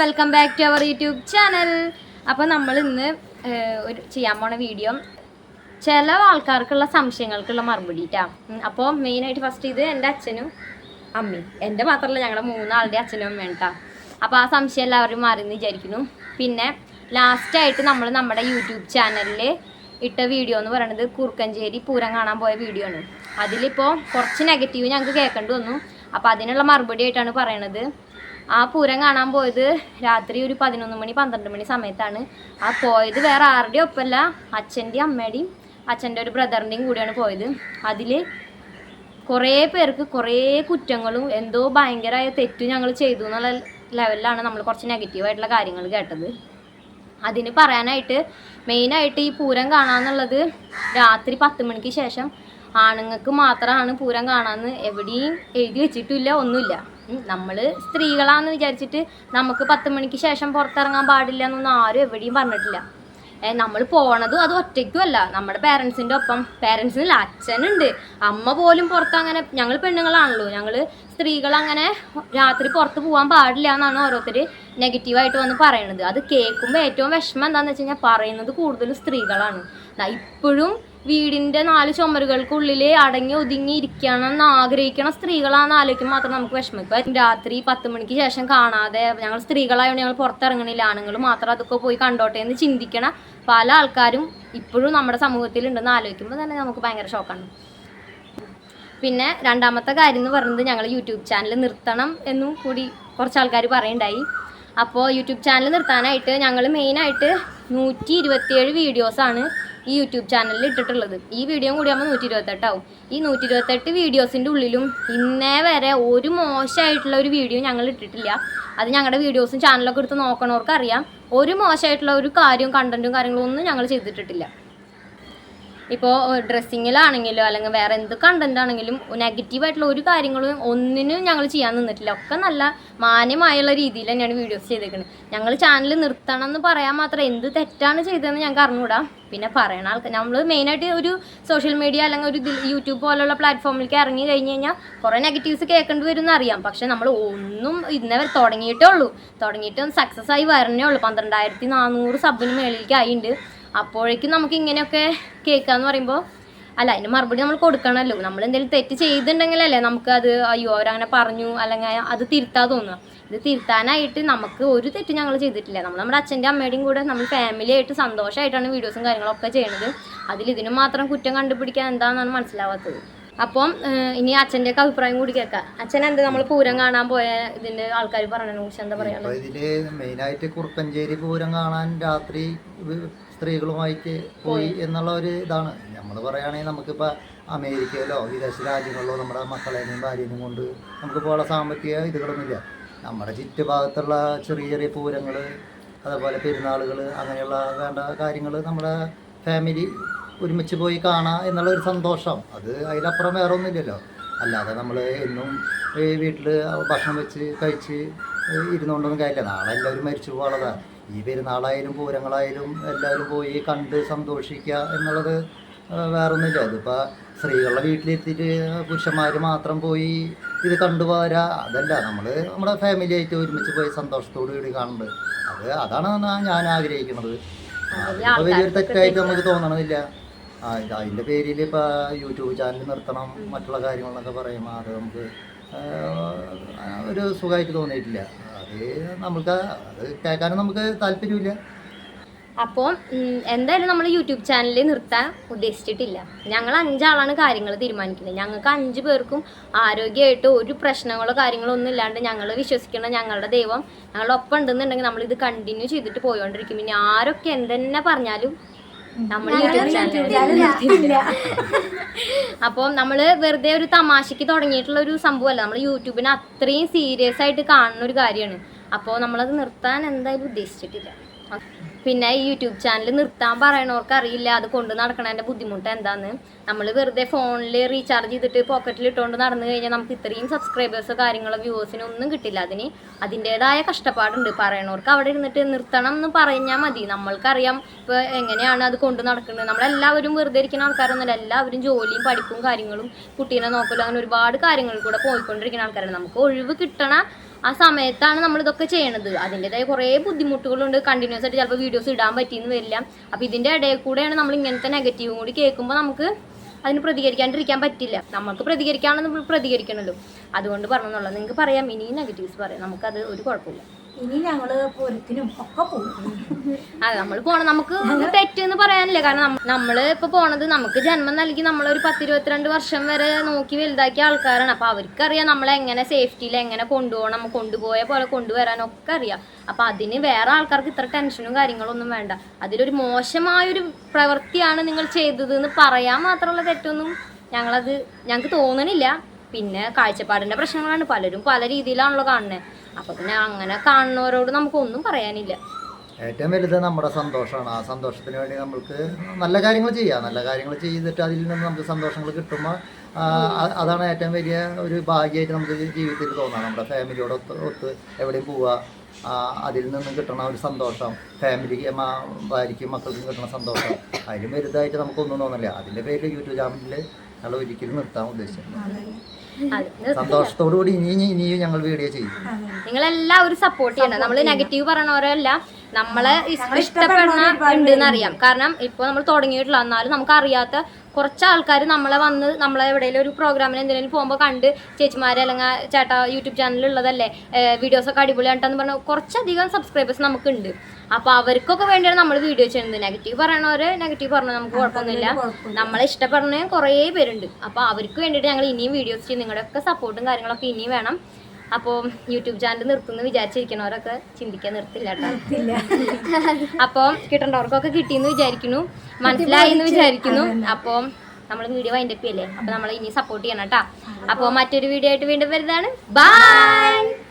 Welcome back to our YouTube channel അപ്പോൾ നമ്മൾ ഇന്ന് ഒരു ചെയ്യാൻ പോണ വീഡിയോ ചില ആൾക്കാർക്കുള്ള സംശയങ്ങൾക്കുള്ള മറുപടിട്ടാ അപ്പോൾ മെയിനായിട്ട് ഫസ്റ്റ് ഇത് എന്റെ അച്ഛനും അമ്മയും. എന്റെ മാത്രമല്ല ഞങ്ങളുടെ മൂന്നാളുടെ അച്ഛനും അമ്മയും കേട്ടോ അപ്പോൾ ആ സംശയം എല്ലാവരും മാറിയെന്ന് വിചാരിക്കുന്നു. പിന്നെ ലാസ്റ്റായിട്ട് നമ്മൾ നമ്മുടെ യൂട്യൂബ് ചാനലിൽ ഇട്ട വീഡിയോ എന്ന് പറയുന്നത് കുറുക്കഞ്ചേരി പൂരം കാണാൻ പോയ വീഡിയോ ആണ്. അതിലിപ്പോൾ കുറച്ച് നെഗറ്റീവ് ഞങ്ങൾക്ക് കേൾക്കേണ്ടി വന്നു. അപ്പോൾ അതിനുള്ള മറുപടി ആയിട്ടാണ് പറയണത്. ആ പൂരം കാണാൻ പോയത് രാത്രി ഒരു പതിനൊന്ന് മണി പന്ത്രണ്ട് മണി സമയത്താണ്. ആ പോയത് വേറെ ആരുടെയും ഒപ്പമല്ല അച്ഛന്റെയും അമ്മയുടെയും അച്ഛന്റെ ഒരു ബ്രദറിന്റെയും കൂടിയാണ് പോയത്. അതിൽ കുറേ പേർക്ക് കുറേ കുറ്റങ്ങളും എന്തോ ഭയങ്കരമായ തെറ്റ് ഞങ്ങൾ ചെയ്തു എന്നുള്ള ലെവലിലാണ് നമ്മൾ കുറച്ച് നെഗറ്റീവായിട്ടുള്ള കാര്യങ്ങൾ കേട്ടത്. അതിന് പറയാനായിട്ട് മെയിനായിട്ട് ഈ പൂരം കാണാന്നുള്ളത് രാത്രി പത്ത് മണിക്ക് ശേഷം ആണുങ്ങൾക്ക് മാത്രമാണ് പൂരം കാണാമെന്ന് എവിടെയും എഴുതി വെച്ചിട്ടില്ല ഒന്നുമില്ല. നമ്മൾ സ്ത്രീകളാണെന്ന് വിചാരിച്ചിട്ട് നമുക്ക് പത്ത് മണിക്ക് ശേഷം പുറത്തിറങ്ങാൻ പാടില്ല എന്നൊന്നും ആരും എവിടെയും പറഞ്ഞിട്ടില്ല. നമ്മൾ പോണതും അത് ഒറ്റയ്ക്കും അല്ല. നമ്മുടെ പേരൻസിന്റെ ഒപ്പം. പേരൻസിനില്ല അച്ഛനുണ്ട്. അമ്മ പോലും പുറത്ത് അങ്ങനെ ഞങ്ങൾ പെണ്ണുങ്ങളാണല്ലോ. ഞങ്ങൾ സ്ത്രീകൾ അങ്ങനെ രാത്രി പുറത്ത് പോകാൻ പാടില്ല എന്നാണ് ഓരോരുത്തർ നെഗറ്റീവായിട്ട് വന്ന് പറയണത്. അത് കേൾക്കുമ്പോൾ ഏറ്റവും വിഷമം എന്താണെന്ന് വെച്ച് കഴിഞ്ഞാൽ പറയുന്നത് കൂടുതലും സ്ത്രീകളാണ്. ഇപ്പോഴും വീടിന്റെ നാല് ചുമരുകൾക്കുള്ളിൽ അടങ്ങി ഒതുങ്ങി ഇരിക്കണം എന്ന് ആഗ്രഹിക്കണ സ്ത്രീകളാണെന്ന് ആലോചിക്കുമ്പോൾ മാത്രം നമുക്ക് വിഷമിക്കും. രാത്രി പത്ത് മണിക്ക് ശേഷം കാണാതെ ഞങ്ങൾ സ്ത്രീകളായതുകൊണ്ട് ഞങ്ങൾ പുറത്തിറങ്ങണില്ല. ആണുങ്ങൾ മാത്രം അതൊക്കെ പോയി കണ്ടോട്ടെ എന്ന് ചിന്തിക്കണ പല ആൾക്കാരും ഇപ്പോഴും നമ്മുടെ സമൂഹത്തിൽ ഉണ്ടെന്ന് ആലോചിക്കുമ്പോൾ തന്നെ നമുക്ക് ഭയങ്കര ഷോക്കാണ് പിന്നെ രണ്ടാമത്തെ കാര്യം എന്ന് പറയുന്നത് ഞങ്ങൾ യൂട്യൂബ് ചാനൽ നിർത്തണം എന്നും കൂടി കുറച്ച് ആൾക്കാർ പറയുണ്ടായി. അപ്പോൾ യൂട്യൂബ് ചാനൽ നിർത്താനായിട്ട് ഞങ്ങൾ മെയിനായിട്ട് നൂറ്റി ഇരുപത്തിയേഴ് വീഡിയോസാണ് ഈ യൂട്യൂബ് ചാനലിൽ ഇട്ടിട്ടുള്ളത്. ഈ വീഡിയോ കൂടി ആകുമ്പോൾ നൂറ്റി ഇരുപത്തെട്ടാവും ഈ നൂറ്റി ഇരുപത്തെട്ട് വീഡിയോസിന്റെ ഉള്ളിലും ഇന്നേ വരെ ഒരു മോശമായിട്ടുള്ള ഒരു വീഡിയോ ഞങ്ങൾ ഇട്ടിട്ടില്ല. അത് ഞങ്ങളുടെ വീഡിയോസും ചാനലൊക്കെ എടുത്ത് നോക്കണവർക്ക് അറിയാം. ഒരു മോശമായിട്ടുള്ള ഒരു കാര്യവും കണ്ടന്റും കാര്യങ്ങളും ഒന്നും ഞങ്ങൾ ചെയ്തിട്ടിട്ടില്ല. ഇപ്പോൾ ഡ്രസ്സിങ്ങിലാണെങ്കിലും അല്ലെങ്കിൽ വേറെ എന്ത് കണ്ടന്റ് ആണെങ്കിലും നെഗറ്റീവായിട്ടുള്ള ഒരു കാര്യങ്ങളും ഒന്നിനും ഞങ്ങൾ ചെയ്യാൻ നിന്നിട്ടില്ല. ഒക്കെ നല്ല മാന്യമായുള്ള രീതിയിൽ തന്നെയാണ് വീഡിയോസ് ചെയ്തേക്കുന്നത് ഞങ്ങൾ ചാനൽ നിർത്തണം എന്ന് പറയാൻ മാത്രം എന്ത് തെറ്റാണ് ചെയ്തതെന്ന് ഞങ്ങൾക്ക് അറിഞ്ഞുകൂടാ പിന്നെ പറയണ ആൾക്കാർ നമ്മൾ മെയിനായിട്ട് ഒരു സോഷ്യൽ മീഡിയ അല്ലെങ്കിൽ ഒരു യൂട്യൂബ് പോലുള്ള പ്ലാറ്റ്ഫോമിലേക്ക് ഇറങ്ങി കഴിഞ്ഞ് കഴിഞ്ഞാൽ കുറേ നെഗറ്റീവ്സ് കേൾക്കേണ്ടി വരും എന്നറിയാം പക്ഷെ നമ്മൾ ഒന്നും ഇന്നവർ തുടങ്ങിയിട്ടേ ഉള്ളൂ. തുടങ്ങിയിട്ട് സക്സസ് ആയി വരണേ ഉള്ളൂ. പന്ത്രണ്ടായിരത്തി നാനൂറ് സബിന് മേളിലേക്ക് ആയിട്ടുണ്ട് അപ്പോഴേക്കും നമുക്ക് ഇങ്ങനെയൊക്കെ കേൾക്കാന്ന് പറയുമ്പോൾ അല്ല അതിന് മറുപടി നമ്മൾ കൊടുക്കണമല്ലോ നമ്മൾ എന്തെങ്കിലും തെറ്റ് ചെയ്തിട്ടുണ്ടെങ്കിലല്ലേ നമുക്ക് അത് അയ്യോ അവരങ്ങനെ പറഞ്ഞു അല്ലെങ്കിൽ അത് തിരുത്താ തോന്നുക. ഇത് തിരുത്താനായിട്ട് നമുക്ക് ഒരു തെറ്റ് ഞങ്ങൾ ചെയ്തിട്ടില്ല. നമ്മൾ നമ്മുടെ അച്ഛന്റെ അമ്മയുടെയും കൂടെ നമ്മൾ ഫാമിലി ആയിട്ട് സന്തോഷമായിട്ടാണ് വീഡിയോസും കാര്യങ്ങളൊക്കെ ചെയ്യണത്. അതിൽ ഇതിന് മാത്രം കുറ്റം കണ്ടുപിടിക്കാൻ എന്താണെന്നാണ് മനസ്സിലാവാത്തത്. അപ്പം ഇനി അച്ഛന്റെ ഒക്കെ അഭിപ്രായം കൂടി കേൾക്കാം. അച്ഛൻ എന്ത് നമ്മൾ പൂരം കാണാൻ പോയ ഇതിന്റെ ആൾക്കാർ പറഞ്ഞതിനെ കുറിച്ച് എന്താ പറയാ അപ്പൊ ഇതിൽ മെയിനായിട്ട് കുറുപ്പഞ്ചേരി പൂരം കാണാൻ രാത്രി സ്ത്രീകളുമായിട്ട് പോയി എന്നുള്ള ഒരു ഇതാണ്. നമ്മൾ പറയുകയാണെങ്കിൽ നമുക്കിപ്പോൾ അമേരിക്കയിലോ വിദേശ രാജ്യങ്ങളിലോ നമ്മുടെ മക്കളെയും ഭാര്യനെയും കൊണ്ട് നമുക്ക് പോകാനുള്ള സാമ്പത്തിക ഇതുകളൊന്നുമില്ല. നമ്മുടെ ചുറ്റുഭാഗത്തുള്ള ചെറിയ ചെറിയ പൂരങ്ങൾ അതേപോലെ പെരുന്നാളുകൾ അങ്ങനെയുള്ള വേണ്ട കാര്യങ്ങൾ നമ്മുടെ ഫാമിലി ഒരുമിച്ച് പോയി കാണാം എന്നുള്ള ഒരു സന്തോഷം. അത് അതിലപ്പുറം വേറെ ഒന്നുമില്ലല്ലോ അല്ലാതെ നമ്മൾ എന്നും ഈ വീട്ടിൽ ഭക്ഷണം വെച്ച് കഴിച്ച് ഇരുന്നുകൊണ്ടൊന്നും കാര്യമില്ല. നാളെ എല്ലാവരും മരിച്ചു പോകാനുള്ളതാണ് ഈ പെരുന്നാളായാലും പൂരങ്ങളായാലും എല്ലാവരും പോയി കണ്ട് സന്തോഷിക്കുക എന്നുള്ളത് വേറൊന്നുമില്ല. അതിപ്പോൾ സ്ത്രീകളുടെ വീട്ടിലെത്തിയിട്ട് പുരുഷന്മാർ മാത്രം പോയി ഇത് കണ്ടുപോരാ അതല്ല നമ്മൾ നമ്മുടെ ഫാമിലി ആയിട്ട് ഒരുമിച്ച് പോയി സന്തോഷത്തോടു കൂടി കാണുന്നത്. അത് അതാണ് ഞാൻ- ആഗ്രഹിക്കുന്നത്. വലിയൊരു തെറ്റായിട്ട് നമുക്ക് തോന്നണമില്ല ആ അതിന്റെ പേരിൽ ഇപ്പോൾ യൂട്യൂബ് ചാനൽ നിർത്തണം മറ്റുള്ള കാര്യങ്ങളെന്നൊക്കെ പറയുമ്പോൾ അത് നമുക്ക് ഒരു സുഖമായിട്ട് തോന്നിയിട്ടില്ല. അത് നമുക്ക് അത് കേൾക്കാനും നമുക്ക് താല്പര്യമില്ല. അപ്പോൾ എന്തായാലും നമ്മൾ യൂട്യൂബ് ചാനൽ നിർത്താൻ ഉദ്ദേശിച്ചിട്ടില്ല. ഞങ്ങൾ അഞ്ചാളാണ് കാര്യങ്ങൾ തീരുമാനിക്കുന്നത്. ഞങ്ങൾക്ക് അഞ്ച് പേർക്കും ആരോഗ്യമായിട്ട് ഒരു പ്രശ്നങ്ങളോ കാര്യങ്ങളോ ഒന്നും ഇല്ലാണ്ട് ഞങ്ങൾ വിശ്വസിക്കുന്ന ഞങ്ങളുടെ ദൈവം ഞങ്ങളുടെ ഒപ്പം ഉണ്ടെന്നുണ്ടെങ്കിൽ നമ്മൾ ഇത് കണ്ടിന്യൂ ചെയ്തിട്ട് പോയോണ്ടിരിക്കും. ഇനി ആരൊക്കെ എന്തെന്നെ പറഞ്ഞാലും നമ്മൾ യൂട്യൂബ് ചാനൽ അപ്പോൾ നമ്മൾ വെറുതെ ഒരു തമാശക്ക് തുടങ്ങിയിട്ടുള്ള ഒരു സംഭവമല്ല. നമ്മൾ യൂട്യൂബിനെ അത്രയും സീരിയസ് ആയിട്ട് കാണുന്ന ഒരു കാര്യമാണ്. അപ്പോൾ നമ്മളത് നിർത്താൻ എന്തായാലും ഉദ്ദേശിച്ചിട്ടില്ല. പിന്നെ ഈ യൂട്യൂബ് ചാനൽ നിർത്താൻ പറയണവർക്ക് അറിയില്ല. അത് കൊണ്ട് നടക്കണതിന്റെ ബുദ്ധിമുട്ട് എന്താന്ന്? നമ്മൾ വെറുതെ ഫോണിൽ റീചാർജ് ചെയ്തിട്ട് പോക്കറ്റിൽ ഇട്ടുകൊണ്ട് നടന്നു കഴിഞ്ഞാൽ നമുക്ക് ഇത്രയും സബ്സ്ക്രൈബേഴ്സോ കാര്യങ്ങളോ വ്യൂവേഴ്സിനോ ഒന്നും കിട്ടില്ല. അതിന് അതിന്റെതായ കഷ്ടപ്പാടുണ്ട്. പറയണവർക്ക് അവിടെ ഇരുന്നിട്ട് നിർത്തണം എന്ന് പറഞ്ഞാൽ മതി. നമ്മൾക്കറിയാം ഇപ്പോൾ എങ്ങനെയാണ് അത് കൊണ്ട് നടക്കുന്നത്. നമ്മളെല്ലാവരും വെറുതെ ഇരിക്കുന്ന ആൾക്കാരൊന്നുമല്ല. എല്ലാവരും ജോലിയും പഠിപ്പും കാര്യങ്ങളും കുട്ടീനെ നോക്കലും അങ്ങനെ ഒരുപാട് കാര്യങ്ങളിൽ കൂടെ പോയിക്കൊണ്ടിരിക്കുന്ന ആൾക്കാരാണ്. നമുക്ക് ഒഴിവ് കിട്ടണ ആ സമയത്താണ് നമ്മൾ ഇതൊക്കെ ചെയ്യണത്. അതിന്റെതായ കുറേ ബുദ്ധിമുട്ടുകളുണ്ട്. കണ്ടിന്യൂസ് ആയിട്ട് ചിലപ്പോൾ വീഡിയോസ് ഇടാൻ പറ്റിയെന്ന് വരില്ല. അപ്പോൾ ഇതിന്റെ ഇടയിൽ കൂടെയാണ് നമ്മൾ ഇങ്ങനത്തെ നെഗറ്റീവും കൂടി കേൾക്കുമ്പോൾ നമുക്ക് അതിന് പ്രതികരിക്കാണ്ടിരിക്കാൻ പറ്റില്ല. നമുക്ക് പ്രതികരിക്കാണെന്ന് പ്രതികരിക്കണല്ലോ. അതുകൊണ്ട് പറഞ്ഞെന്നുള്ളത് നിങ്ങൾക്ക് പറയാം. ഇനിയും നെഗറ്റീവ്സ് പറയാം. നമുക്കത് ഒരു കുഴപ്പമില്ല. ഇനി ഞങ്ങൾ പൊരുത്തിനും ഒക്കെ പോകും അതെ നമ്മൾ പോണ. നമുക്ക് തെറ്റെന്ന് പറയാനില്ല. കാരണം നമ്മൾ നമ്മൾ ഇപ്പൊ പോണത് നമുക്ക് ജന്മം നൽകി നമ്മളൊരു പത്തിരുപത്തിരണ്ട് വർഷം വരെ നോക്കി വലുതാക്കിയ ആൾക്കാരാണ്. അപ്പൊ അവർക്കറിയാം നമ്മളെ എങ്ങനെ സേഫ്റ്റിയിൽ എങ്ങനെ കൊണ്ടുപോകണം. കൊണ്ടുപോയ പോലെ കൊണ്ടുവരാനൊക്കെ അറിയാം. അപ്പൊ അതിന് വേറെ ആൾക്കാർക്ക് ഇത്ര ടെൻഷനും കാര്യങ്ങളൊന്നും വേണ്ട. അതിലൊരു മോശമായൊരു പ്രവൃത്തിയാണ് നിങ്ങൾ ചെയ്തത് എന്ന് പറയാൻ മാത്രമുള്ള തെറ്റൊന്നും ഞങ്ങളത് ഞങ്ങൾക്ക് തോന്നണില്ല. പിന്നെ കാഴ്ചപ്പാടിന്റെ പ്രശ്നങ്ങളാണ് പലരും പല രീതിയിലാണല്ലോ കാണുന്നത് അപ്പൊ പിന്നെ അങ്ങനെ കാണുന്നവരോട് നമുക്ക് ഒന്നും പറയാനില്ല. ഏറ്റവും വലുത് നമ്മുടെ സന്തോഷമാണ്. ആ സന്തോഷത്തിന് വേണ്ടി നമ്മൾക്ക് നല്ല കാര്യങ്ങൾ ചെയ്യാം. നല്ല കാര്യങ്ങൾ ചെയ്തിട്ട് അതിൽ നിന്ന് നമുക്ക് സന്തോഷങ്ങൾ കിട്ടുമ്പോൾ അതാണ് ഏറ്റവും വലിയ ഒരു ഭാഗ്യമായിട്ട് നമുക്ക് ജീവിതത്തിൽ തോന്നാം. നമ്മുടെ ഫാമിലിയോട് ഒത്ത് ഒത്ത് എവിടെയും പോവുക അതിൽ നിന്നും കിട്ടണ ഒരു സന്തോഷം. ഫാമിലിക്ക് ഭാര്യയ്ക്കും മക്കൾക്കും കിട്ടുന്ന സന്തോഷം. അതിലും വലുതായിട്ട് നമുക്കൊന്നും തോന്നില്ല. അതിന്റെ പേരിൽ യൂട്യൂബ് ചാനലിൽ ഞങ്ങൾ ഒരിക്കലും നിർത്താൻ ഉദ്ദേശിക്കുന്നത് അത്. സന്തോഷത്തോടു കൂടി ഇനിയും ഇനിയും ഞങ്ങൾ വീഡിയോ ചെയ്യും. നിങ്ങളെല്ലാവരും സപ്പോർട്ട് ചെയ്യണം. നമ്മൾ നെഗറ്റീവ് പറയണവരല്ല. നമ്മളെ ഇഷ്- ഇഷ്ടപ്പെടുന്ന ഉണ്ടെന്ന് അറിയാം. കാരണം ഇപ്പൊ നമ്മൾ തുടങ്ങിയിട്ടില്ല എന്നാലും നമുക്ക് അറിയാത്ത കുറച്ച് ആൾക്കാർ നമ്മളെ വന്ന് നമ്മളെ എവിടെയെങ്കിലും ഒരു പ്രോഗ്രാമിന് എന്തെങ്കിലും പോകുമ്പോൾ കണ്ട് ചേച്ചിമാരെ അല്ലെങ്കിൽ ചേട്ടാ യൂട്യൂബ് ചാനലിലുള്ളതല്ലേ വീഡിയോസ് ഒക്കെ അടിപൊളിയായിട്ടെന്ന് പറഞ്ഞ കുറച്ചധികം സബ്സ്ക്രൈബേഴ്സ് നമുക്കുണ്ട്. അപ്പൊ അവർക്കൊക്കെ വേണ്ടിയാണ് നമ്മൾ വീഡിയോ ചെയ്യുന്നത്. നെഗറ്റീവ് പറയണവര് നെഗറ്റീവ് പറഞ്ഞാൽ നമുക്ക് കുഴപ്പമൊന്നുമില്ല. നമ്മളെ ഇഷ്ടപ്പെടുന്ന കുറേ പേരുണ്ട്. അപ്പൊ അവർക്ക് വേണ്ടിയിട്ട് ഞങ്ങൾ ഇനിയും വീഡിയോസ് ചെയ്യും. നിങ്ങളുടെ ഒക്കെ സപ്പോർട്ടും കാര്യങ്ങളൊക്കെ ഇനിയും വേണം. അപ്പോൾ യൂട്യൂബ് ചാനൽ നിർത്തുന്നു വിചാരിച്ചിരിക്കുന്നവരൊക്കെ ചിന്തിക്കാൻ നിർത്തില്ല കേട്ടോ. അപ്പോൾ കിട്ടേണ്ടവർക്കൊക്കെ കിട്ടിയെന്ന് വിചാരിക്കുന്നു. മനസ്സിലായി എന്ന് വിചാരിക്കുന്നു. അപ്പോൾ നമ്മൾ വീഡിയോ വൈൻഡപ്പ് ചെയ്യല്ലേ? അപ്പോൾ നമ്മൾ ഇനി സപ്പോർട്ട് ചെയ്യണം കേട്ടോ. അപ്പോൾ മറ്റൊരു വീഡിയോ ആയിട്ട് വീണ്ടും വരുന്നതാണ്. ബൈ